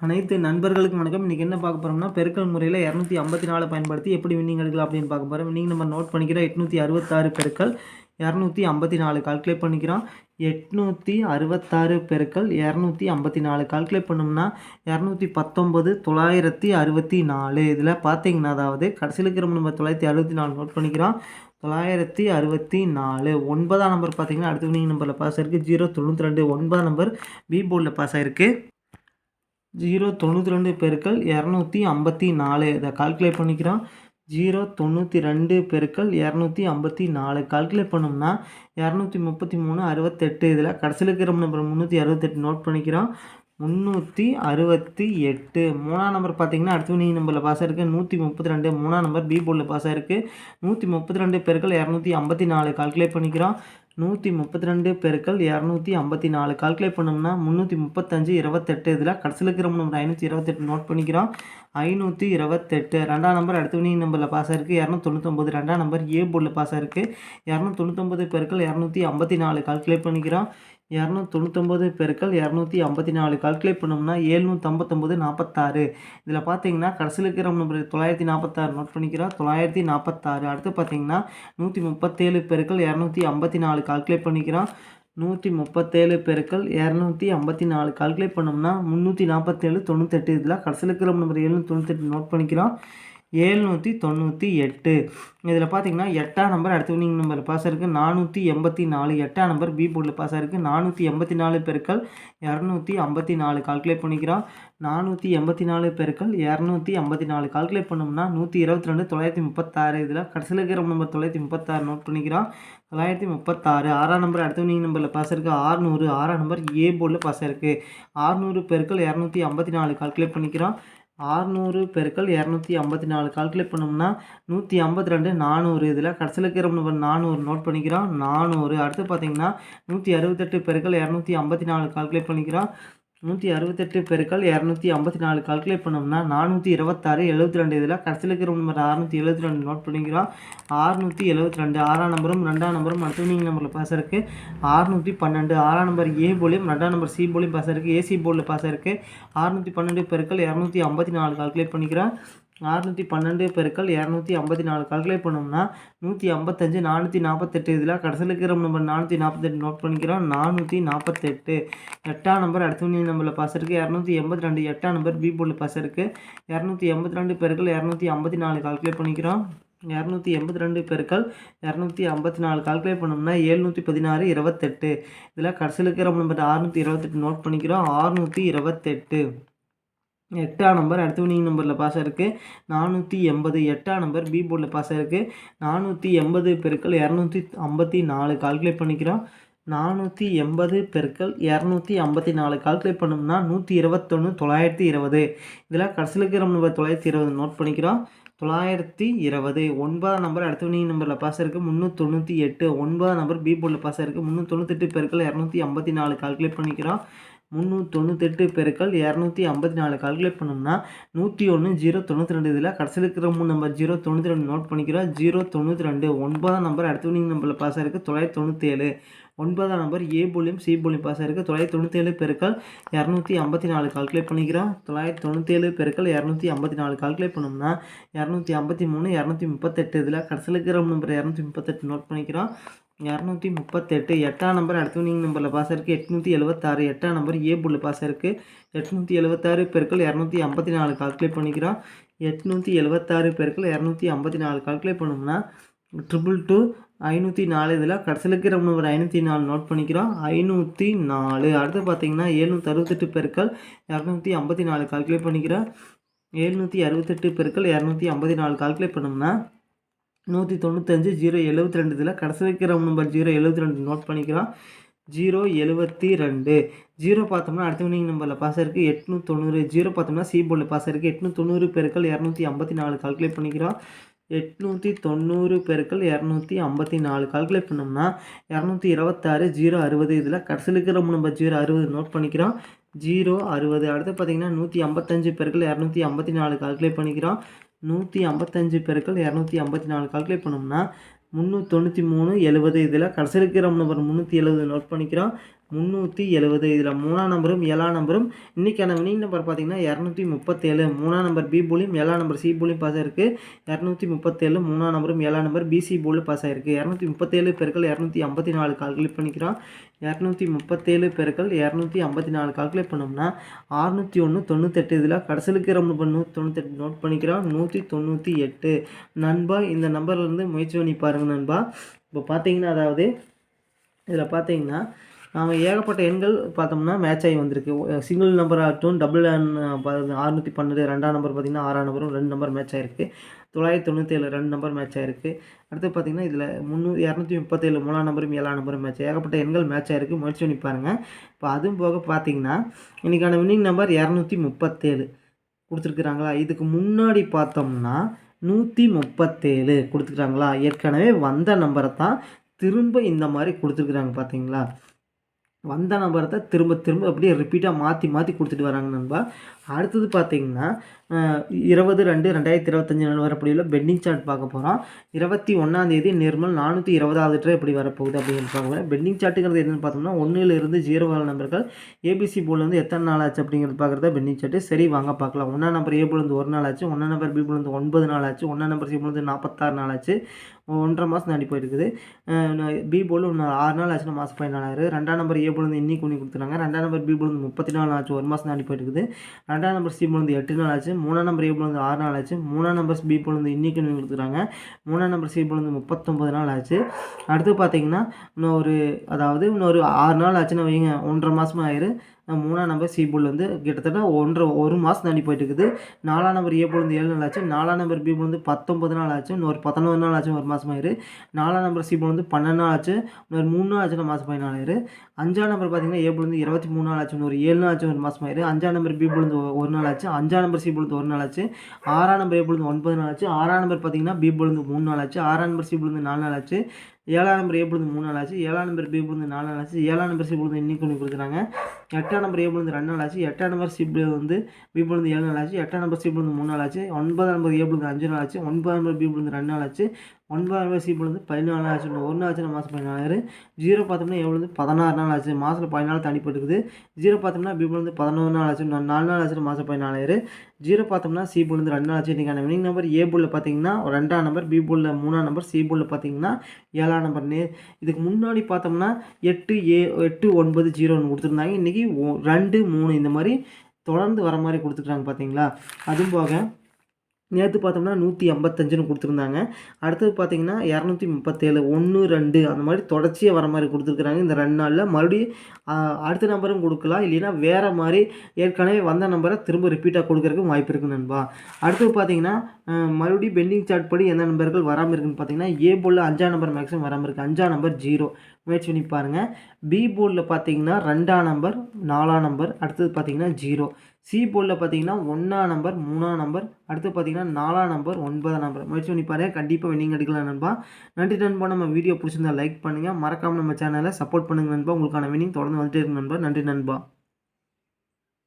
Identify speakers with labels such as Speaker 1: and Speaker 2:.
Speaker 1: அனைத்து நண்பர்களுக்கும் வணக்கம். இன்றைக்கி என்ன பார்க்க போகிறோம்னா பெருக்கல் முறையில் இரநூத்தி ஐம்பத்தி நாலு பயன்படுத்தி எப்படி வின்னிங் எடுக்கலாம் அப்படின்னு பார்க்க போகிறோம் வின்னிங் நம்ம நோட் பண்ணிக்கிறோம் எட்நூற்றி அறுபத்தாறு பெருக்கள் இரநூத்தி ஐம்பத்தி நாலு கால்குலேட் பண்ணிக்கிறோம். எட்நூற்றி அறுபத்தாறு பெருக்கல் இரநூத்தி ஐம்பத்தி நாலு கால்குலேட் பண்ணோம்னா இரநூத்தி பத்தொம்பது தொள்ளாயிரத்தி அறுபத்தி நாலு. இதில் பார்த்தீங்கன்னா அதாவது கடைசியில் இருக்கிற நம்ம தொள்ளாயிரத்தி அறுபத்தி நாலு நோட் பண்ணிக்கிறோம். தொள்ளாயிரத்தி அறுபத்தி நாலு. ஒன்பதாம் நம்பர் பார்த்தீங்கன்னா அடுத்த வினிங் நம்பரில் பாஸ் ஆயிருக்கு. ஜீரோ தொண்ணூற்றி ரெண்டு. ஒன்பதாம் நம்பர் பி போர்டில் பாஸ் ஆயிருக்கு. ஜீரோ தொண்ணூற்றி ரெண்டு பெருக்கள் இரநூத்தி ஐம்பத்தி நாலு. இதை கால்குலேட் பண்ணிக்கிறோம். ஜீரோ தொண்ணூற்றி ரெண்டு பெருக்கள் இரநூத்தி ஐம்பத்தி நாலு. கால்குலேட் பண்ணோம்னா இரநூத்தி முப்பத்தி மூணு அறுபத்தெட்டு. இதில் கடைசியில் இருக்கிற நம்பர் முந்நூற்றி அறுபத்தெட்டு நோட் பண்ணிக்கிறோம். முந்நூற்றி அறுபத்தி எட்டு. மூணாம் நம்பர் பார்த்தீங்கன்னா அடுத்து வினி நம்பரில் பாஸ் ஆயிருக்கு. நூற்றி முப்பத்தி ரெண்டு. மூணாம் நம்பர் பி போர்டில் பாஸ் ஆயிருக்கு. நூற்றி முப்பத்தி ரெண்டு பெருக்கள் இரநூத்தி ஐம்பத்தி நாலு. கால்குலேட் பண்ணிக்கிறோம். நூற்றி முப்பத்தி ரெண்டு பெருக்கள் இரநூத்தி ஐம்பத்தி நாலு. கால்குலேட் பண்ணோம்னா முந்நூற்றி முப்பத்தஞ்சு இருபத்தெட்டு. இதில் கடைசியில் இருக்கிற நம்பர் ஐநூற்றி இருபத்தெட்டு நோட் பண்ணிக்கிறோம். ஐநூற்றி இருபத்தெட்டு. ரெண்டாம் நம்பர் அடுத்த வினி நம்பரில் பாஸ் ஆயிருக்கு. இரநூத்தொண்ணூத்தொம்பது ரெண்டாம் நம்பர் ஏ போர்டில் பாஸ் ஆயிருக்கு. இரநூத்தொண்ணூத்தொம்பது பெருக்கள் இரநூத்தி ஐம்பத்தி நாலு. கால்குலேட் பண்ணிக்கிறோம். இரநூத்தி தொண்ணூத்தொம்பது பெருக்கள் இரநூத்தி ஐம்பத்தி நாலு கால்குலேட் பண்ணோம்னா ஏழ்நூற்றம்பத்தொம்பது நாற்பத்தாறு இதில் பார்த்தீங்கன்னா கடைசியில் இருக்கிற நம்பர் தொள்ளாயிரத்தி நாற்பத்தாறு நோட் பண்ணிக்கிறோம். தொள்ளாயிரத்தி நாற்பத்தாறு அடுத்து பார்த்தீங்கன்னா நூற்றி முப்பத்தேழு பெருக்கள் இரநூத்தி ஐம்பத்தி நாலு கால்குலேட் பண்ணிக்கிறோம். நூற்றி முப்பத்தேழு பெருக்கள் இரநூத்தி ஐம்பத்தி நாலு கால்குலேட் பண்ணோம்னா முந்நூற்றி நாற்பத்தேழு தொண்ணூத்தெட்டு. இதில் கடைசியில் இருக்கிற நம்பர் எழுநூற்றி தொண்ணூத்தெட்டு நோட் பண்ணிக்கிறோம். ஏழ்நூற்றி தொண்ணூற்றி எட்டு. இதில் பார்த்தீங்கன்னா எட்டாம் நம்பர் அடுத்த வினிங் நம்பர் பாஸ் இருக்குது நானூற்றி எண்பத்தி நாலு எட்டாம் நம்பர் பி போர்டில் பாஸ் இருக்குது நானூற்றி எண்பத்தி நாலு பெருக்கள் இரநூத்தி ஐம்பத்தி நாலு கால்குலேட் பண்ணிக்கிறோம். நானூற்றி எண்பத்தி நாலு பெருக்கள் இரநூத்தி ஐம்பத்தி நாலு கால்குலேட் பண்ணோம்னா நூற்றி இருபத்தி ரெண்டு தொள்ளாயிரத்தி முப்பத்தாறு. இதில் கடைசியில் இருக்கிற நம்பர் தொள்ளாயிரத்தி முப்பத்தாறு நோட் பண்ணிக்கிறோம். தொள்ளாயிரத்தி முப்பத்தாறு ஆறாம் நம்பர் அடுத்த வினிங் நம்பரில் பாஸ் இருக்குது ஆறுநூறு ஆறாம் நம்பர் ஏ போர்டில் பாஸ் இருக்குது ஆறுநூறு பெருக்கள் இரநூத்தி ஐம்பத்தி நாலு கால்குலேட் பண்ணிக்கிறோம். ஆறுநூறு பெருக்கள் இரநூத்தி ஐம்பத்தி நாலு கால்குலேட் பண்ணோம்னா நூற்றி ஐம்பத்தி ரெண்டு நானூறு. இதில் கடைசியில் இருக்கிற நம்பர் நானூறு நோட் பண்ணிக்கிறோம். நானூறு. அடுத்து பார்த்தீங்கன்னா நூற்றி அறுபத்தெட்டு பெருக்கள் இரநூத்தி ஐம்பத்தி நாலு கால்குலேட் பண்ணிக்கிறோம். நூற்றி அறுபத்தெட்டு பெருக்கள் இரநூத்தி ஐம்பத்தி நாலு. கால்குலேட் பண்ணோம்னா நானூற்றி இருபத்தாறு எழுபத்தி ரெண்டு. இதில் கடைசியில் இருக்கிற நம்பர் அறுநூற்றி எழுபத்தி ரெண்டு நோட் பண்ணிக்கிறோம். ஆறுநூற்றி எழுபத்தி ரெண்டு. ஆறாம் நம்பரும் ரெண்டாம் நம்பரும் அடுத்து நீங்கள் நம்பரில் பாஸ் இருக்குது ஆறுநூற்றி பன்னெண்டு. ஆறாம் நம்பர் ஏ போலியும் ரெண்டாம் நம்பர் சி போலியும் பாஸ் இருக்குது ஏசி போர்டில் பாஸ் இருக்குது ஆறுநூற்றி பன்னெண்டு பெருக்கள் இரநூத்தி ஐம்பத்தி நாலு. கால்குலேட் பண்ணிக்கிறேன் அறுநூற்றி பன்னெண்டு பெருக்கள் இரநூத்தி ஐம்பத்தி நாலு. கால்குலேட் பண்ணோம்னா நூற்றி ஐம்பத்தஞ்சு நானூற்றி நாற்பத்தெட்டு இதில் கடைசியில் இருக்கிற நம்பர் நானூற்றி நாற்பத்தெட்டு நோட் பண்ணிக்கிறோம். நானூற்றி நாற்பத்தெட்டு எட்டாம் நம்பர் அடுத்த நம்பரில் பாஸ் இருக்குது இரநூத்தி எண்பத்தி ரெண்டு. எட்டாம் நம்பர் பி போர்டில் பாஸ் இருக்குது இரநூத்தி எண்பத்தி ரெண்டு பெருக்கள் இரநூத்தி ஐம்பத்தி நாலு. கால்குலேட் பண்ணிக்கிறோம். இரநூத்தி எண்பத்தி ரெண்டு பெருக்கள் இரநூத்தி ஐம்பத்தி நாலு. கால்குலேட் பண்ணோம்னா ஏழ்நூற்றி பதினாறு இருபத்தெட்டு. இதில் கடைசியில் இருக்கிற நம்பர் அறுநூற்றி இருபத்தெட்டு நோட் பண்ணிக்கிறோம். ஆறுநூற்றி இருபத்தெட்டு. எட்டாம் நம்பர் அடுத்த வினிங் நம்பரில் பாஸ் ஆயிருக்கு. நானூற்றி எண்பது எட்டாம் நம்பர் பி போர்டில் பாஸ் ஆயிருக்கு. நானூற்றி எண்பது பெருக்கள் இரநூத்தி ஐம்பத்தி நாலு கால்குலேட் பண்ணிக்கிறோம். நானூற்றி எண்பது பெருக்கள் இரநூத்தி ஐம்பத்தி நாலு கால்குலேட் பண்ணோம்னா நூற்றி இருபத்தொன்று தொள்ளாயிரத்தி இருபது. இதில் கடைசியில் இருக்கிற நம்பர் தொள்ளாயிரத்தி இருபது நோட் பண்ணிக்கிறோம். தொள்ளாயிரத்தி இருபது ஒன்பதாம் நம்பர் அடுத்த வினிங் நம்பரில் பாஸ் இருக்குது முந்நூற்றி எட்டு ஒன்பதாம் நம்பர் பி போர்டில் பாஸ் ஆயிருக்கு. முந்நூற்றொண்ணூத்தெட்டு பெருக்கள் இரநூத்தி ஐம்பத்தி நாலு கால்குலேட் பண்ணிக்கிறோம். முந்நூற்றி தொண்ணூத்தெட்டு பெருக்கள் இரநூத்தி ஐம்பத்தி நாலு கால்குலேட் பண்ணோம்னா நூற்றி ஒன்று ஜீரோ தொண்ணூற்றி ரெண்டு இதில் கடைசியில் இருக்கிற மூணு நம்பர் ஜீரோ தொண்ணூற்றி ரெண்டு நோட் பண்ணிக்கிறோம். ஜீரோ தொண்ணூற்றி ரெண்டு ஒன்பதாம் நம்பர் அடுத்த வினிங் நம்பரில் பாஸ் ஆயிருக்கு தொள்ளாயிரத்தி தொண்ணூற்றி ஏழு ஒன்பதாம் நம்பர் ஏ போலியும் சி போலியும் பாஸ் ஆயிருக்கு தொள்ளாயிரத்தி தொண்ணூற்றி ஏழு பெருக்கள் இரநூத்தி ஐம்பத்தி நாலு கால்குலேட் பண்ணிக்கிறோம். தொள்ளாயிரத்தி தொண்ணூற்றி ஏழு பெருக்கள் இரநூத்தி ஐம்பத்தி நாலு கால்குலேட் பண்ணோம்னா இரநூத்தி ஐம்பத்தி மூணு இரநூத்தி முப்பத்தெட்டு இதில் கடைசியில் இருக்கிற நம்பர் இரநூத்தி முப்பத்தெட்டு நோட் பண்ணிக்கிறோம். இரநூத்தி முப்பத்தெட்டு. எட்டாம் நம்பர் அடுத்த வினிங் நம்பரில் பாஸ் இருக்குது எட்நூற்றி எழுபத்தாறு எட்டாம் நம்பர் ஏ புள்ளு பாஸ் இருக்குது எட்நூற்றி எழுபத்தாறு பெருக்கள் இரநூத்தி ஐம்பத்தி நாலு கால்குலேட் பண்ணிக்கிறோம். எட்நூற்றி எழுபத்தாறு பெருக்கள் இரநூத்தி ஐம்பத்தி நாலு கால்குலேட் பண்ணோம்னா ட்ரிபிள் டூ ஐநூற்றி நாலு இதில் கடைசியில் இருக்கிற நம்பர் ஐநூற்றி நாலு நோட் பண்ணிக்கிறோம். ஐநூற்றி நாலு. அடுத்து பார்த்தீங்கன்னா ஏழ்நூற்றி அறுபத்தெட்டு பெருக்கள் இரநூத்தி ஐம்பத்தி நாலு கால்குலேட் பண்ணிக்கிறோம். ஏழ்நூற்றி அறுபத்தெட்டு பெருக்கள் இரநூத்தி ஐம்பத்தி நாலு கால்குலேட் பண்ணோம்னா நூற்றி தொண்ணூத்தஞ்சு ஜீரோ எழுபத்தி ரெண்டு இதில் கடைசி வைக்கிற நம்பர் ஜீரோ எழுபத்தி ரெண்டு நோட் பண்ணிக்கிறோம் ஜீரோ எழுபத்தி ரெண்டு ஜீரோ பார்த்தோம்னா அடுத்த வினிங் நம்பரில் பாஸ் இருக்குது எட்நூற்றி தொண்ணூறு ஜீரோ பார்த்தோம்னா சி போர்டில் பாஸ் இருக்குது எட்நூற்றி தொண்ணூறு பெருக்கள் இரநூத்தி ஐம்பத்தி நாலு. கால்குலேட் பண்ணிக்கிறோம். எட்நூற்றி தொண்ணூறு பெருக்கள் இரநூத்தி ஐம்பத்தி நாலு. கால்குலேட் பண்ணோம்னா இரநூத்தி இருபத்தாறு ஜீரோ அறுபது இதில் கடைசியில் இருக்கிற நம்பர் ஜீரோ அறுபது நோட் பண்ணிக்கிறோம். ஜீரோ அறுபது. அடுத்து பார்த்தீங்கன்னா நூற்றி ஐம்பத்தஞ்சு பெருக்கள் இரநூத்தி ஐம்பத்தி நாலு. கால்குலேட் பண்ணிக்கிறோம். நூற்றி ஐம்பத்தஞ்சு பெருக்கள் இரநூத்தி ஐம்பத்தி நாலு கால்குலேட் பண்ணோம்னா முந்நூற்றி தொண்ணூற்றி மூணு எழுபது. இதில் கடைசி இருக்கிற நம்பர் முந்நூற்றி எழுபது நோட் பண்ணிக்கிறோம். முந்நூற்றி எழுபது. இதில் மூணாம் நம்பரும் ஏழாம் நம்பரும். இன்றைக்கான வினிங் நம்பர் பார்த்தீங்கன்னா இரநூத்தி முப்பத்தேழு. மூணாம் நம்பர் பி போலியும் ஏழாம் நம்பர் சி போலியும் பாஸ் ஆயிருக்கு. இரநூத்தி முப்பத்தேழு மூணாம் நம்பரும் ஏழாம் நம்பர் பிசி போலும் பாஸ் ஆயிருக்கு. இரநூத்தி முப்பத்தேழு பெருக்கள் இரநூத்தி ஐம்பத்தி நாலு கால்குலேட் பண்ணிக்கிறோம். இரநூத்தி முப்பத்தேழு பெருக்கள் இரநூத்தி ஐம்பத்தி நாலு கால்குலேட் பண்ணோம்னா அறுநூற்றி ஒன்று தொண்ணூத்தெட்டு இதில் கடைசிலுக்கு ரொம்ப நூற்றி தொண்ணூத்தெட்டு நோட் பண்ணிக்கிறோம். நூற்றி தொண்ணூற்றி எட்டு. நண்பா இந்த நம்பர்லேருந்து முயற்சி பண்ணி பாருங்கள் நண்பா. இப்போ பார்த்தீங்கன்னா அதாவது இதில் பார்த்தீங்கன்னா நாம ஏகப்பட்ட எண்கள் பார்த்தோம்னா மேட்ச் ஆகி வந்திருக்கு. சிங்கிள் நம்பர் ஆகட்டும் டபுள் அறுநூற்றி பன்னெண்டு ரெண்டாம் நம்பர் பார்த்தீங்கன்னா ஆறாம் நம்பரும் ரெண்டு நம்பர் மேட்ச் ஆகிருக்கு தொள்ளாயிரத்தி தொண்ணூற்றி ஏழு ரெண்டு நம்பர் மேட்ச் ஆகிருக்கு அடுத்து பார்த்தீங்கன்னா இதில் முந்நூறு இரநூத்தி முப்பத்தேழு மூணாம் நம்பரும் ஏழாம் நம்பரும் மேட்ச் ஏகப்பட்ட எண்கள் மேட்ச் ஆகிருக்கு முயற்சி பண்ணி பாருங்கள் இப்போ அதுவும் போக பார்த்தீங்கன்னா இன்றைக்கான வின்னிங் நம்பர் இரநூத்தி முப்பத்தேழு கொடுத்துருக்குறாங்களா? இதுக்கு முன்னாடி பார்த்தோம்னா நூற்றி முப்பத்தேழு கொடுத்துருக்குறாங்களா? ஏற்கனவே வந்த நம்பரை தான் திரும்ப இந்த மாதிரி கொடுத்துருக்குறாங்க பார்த்தீங்களா? வந்த நம்பரை தான் திரும்ப திரும்ப அப்படியே ரிப்பீட்டாக மாற்றி மாற்றி கொடுத்துட்டு வராங்க நண்பா. அடுத்தது பார்த்தீங்கன்னா இருபது ரெண்டு ரெண்டாயிரத்தி இருபத்தஞ்சி நாள் வரப்படியில் பெண்டிங் சார்ட் பார்க்க போகிறோம் இருபத்தி ஒன்றாந்தேதி நிர்மல் நானூற்றி இருபதாவது ட்ரே எப்படி வரப்போகுது அப்படின்னு பார்க்க பெண்டிங் சார்ட்டுங்கிறது என்னென்னு பார்த்தோம்னா ஒன்றுலேருந்து ஜீரோ வர நம்பர்கள் ஏபிசி போலேருந்து எத்தனை நாள் ஆச்சு அப்படிங்கிறது பார்க்குறதா பெண்டிங் சார்ட்டு சரி வாங்க பார்க்கலாம். ஒன்றா நம்பர் ஏ போலேருந்து ஒரு நாள் ஆச்சு ஒன்றா நம்பர் பி போலேருந்து ஒன்பது நாள் ஆச்சு ஒன்றா நம்பர் சி போலேருந்து நாற்பத்தாறு நாள் ஆச்சு. ஒன்றரை மாதம் தாண்டி போயிருக்குது. பி போல் ஒன்று ஆறு நாள் ஆச்சுன்னா மாதம் பதினாலாயிரம் ரெண்டாம் நம்பர் ஏ போலேருந்து இன்னி பண்ணி கொடுத்துருக்காங்க. ரெண்டாம் நம்பர் பி போலேருந்து முப்பத்தி நாலு ஆச்சு ஒரு மாதம் தாண்டி போயிருக்குது. ரெண்டாம் நம்பர் சி போலேருந்து எட்டு நாள் ஆச்சு மூணாம் நம்பர் ஏ போலேருந்து ஆறு நாள் ஆச்சு மூணாம் நம்பர் பி போலேருந்து இன்னைக்கு கொடுத்துருக்காங்க. மூணாம் நம்பர் சி போலேருந்து முப்பத்தொம்பது நாள் ஆச்சு. அடுத்து பார்த்தீங்கன்னா இன்னொரு அதாவது இன்னொரு ஆறு நாள் ஆச்சுன்னா வைங்க ஒன்றரை மாதமாக ஆயிரு. மூணாம் நம்பர் சி போல் வந்து கிட்டத்தட்ட ஒன்றரை ஒரு மாதம் தாண்டி போயிட்டு இருக்குது நாலாம் நம்பர் ஏ போல் வந்து ஏழு நாள் ஆச்சு நாலாம் நம்பர் பி போல் வந்து பத்தொம்பது நாள் ஆச்சு இன்னொரு பத்தொன்பது நாள் ஆச்சு ஒரு மாதம் ஆயிரு நாலாம் நம்பர் சி போல் வந்து பன்னெண்டு நாள் ஆச்சு இன்னொரு மூணு நாள் ஆச்சுன்னா மாதம் பதினாலாயிரு அஞ்சாம் நம்பர் பார்த்தீங்கன்னா ஏ போல் வந்து இருபத்தி மூணு நாள் ஆச்சு ஒரு ஏழு நாள் ஆச்சு ஒரு மாதம் ஆயிரு அஞ்சாம் நம்பர் பி போல் வந்து ஒரு நாள் ஆச்சு அஞ்சாம் நம்பர் சி போல் வந்து ஒரு நாள் ஆச்சு ஆறாம் நம்பர் ஏ போல் வந்து ஒன்பது நாள் ஆச்சு ஆறாம் நம்பர் பார்த்தீங்கன்னா பி போல் வந்து மூணு நாள் ஆச்சு ஆறாம் நம்பர் சி போல் வந்து நாலு நாள் ஆச்சு ஏழாம் நம்பர் ஏ பொழுது மூணு நாள் ஆச்சு ஏழாம் நம்பர் பி பொழுது நாலு நாள் ஆச்சு ஏழாம் நம்பர் சி பொழுது இன்னைக்கு ஒன்று கொடுக்குறாங்க எட்டாம் நம்பர் ஏபிள் வந்து ரெண்டு நாள் ஆச்சு. எட்டாம் நம்பர் சிபிள் வந்து பி வந்து ஏழு நாள் ஆச்சு. எட்டாம் நம்பர் சி மூணு நாள் ஆச்சு. ஒன்பதாம் நம்பர் ஏ அஞ்சு நாள் ஆச்சு. ஒன்பதாம் நம்பர் பி ரெண்டு நாள் ஆச்சு. ஒன்பதாம் நம்பர் சி பொழுது பதினாலு நாள் ஆச்சு. ஒரு நாள் ஆச்சுன்னா மாதம் பதினாலாயிரம் ஜீரோ பார்த்தோம்னா எவ்வளோ பதினாறு நாள் ஆச்சு. மாதத்தில் பதினாலு தண்ணி ஜீரோ பார்த்தோம்னா பி வந்து பதினொன்று நாள் ஆச்சு. நாலு நாள் ஆச்சு மாதம் பதினாலாயிரம் ஜீரோ பார்த்தோம்னா சி வந்து ரெண்டு நாள் ஆச்சு. இன்றைக்கான வினிங் நம்பர் ஏ போலில் பார்த்தீங்கன்னா ரெண்டாம் நம்பர் பி போலில் மூணாம் நம்பர் சி போலில் பார்த்தீங்கன்னா ஏழாம் நம்பர் நே இதுக்கு முன்னாடி பார்த்தோம்னா எட்டு ஏ எட்டு ஒன்பது ஜீரோன்னு கொடுத்துருந்தாங்க. இன்றைக்கி ரெண்டு மூணு இந்த மாதிரி தொடர்ந்து வர மாதிரி கொடுத்துருக்காங்க பார்த்தீங்களா அதுவும் போக நேற்று பார்த்தோம்னா நூற்றி ஐம்பத்தஞ்சுன்னு கொடுத்துருந்தாங்க. அடுத்தது பார்த்தீங்கன்னா இரநூத்தி முப்பத்தேழு ஒன்று ரெண்டு அந்த மாதிரி தொடர்ச்சியாக வர மாதிரி கொடுத்துருக்குறாங்க இந்த ரெண்டு நாளில். மறுபடியும் அடுத்த நம்பரும் கொடுக்கலாம். இல்லைன்னா வேறு மாதிரி ஏற்கனவே வந்த நம்பரை திரும்ப ரிப்பீட்டாக கொடுக்கறதுக்கு வாய்ப்பு இருக்குது நண்பா. அடுத்தது பார்த்தீங்கன்னா மறுபடியும் பெண்டிங் சார்ட் படி எந்த நம்பர்கள் வராமல் இருக்குன்னு பார்த்தீங்கன்னா ஏ போல் அஞ்சாம் நம்பர் மேக்ஸிமம் வராமல் இருக்குது அஞ்சாம் நம்பர் ஜீரோ முயற்சி பண்ணி பாருங்கள் பி போர்டில் பார்த்தீங்கன்னா ரெண்டாம் நம்பர் நாலாம் நம்பர் அடுத்தது பார்த்தீங்கன்னா ஜீரோ சி போர்டில் பார்த்தீங்கன்னா ஒன்றாம் நம்பர் மூணாம் நம்பர் அடுத்து பார்த்தீங்கன்னா நாலாம் நம்பர் ஒன்பதாம் நம்பர் முயற்சி பண்ணி பாருங்கள் கண்டிப்பாக வின்னிங் எடுக்கலாம் நண்பா. நன்றி நண்பா. நம்ம வீடியோ பிடிச்சிருந்தா லைக் பண்ணுங்கள் மறக்காமல் நம்ம சேனலை சப்போர்ட் பண்ணுங்கள் நண்பா. உங்களுக்கான வினிங் தொடர்ந்து வந்துட்டே இருக்கு நண்பா. நன்றி நண்பா.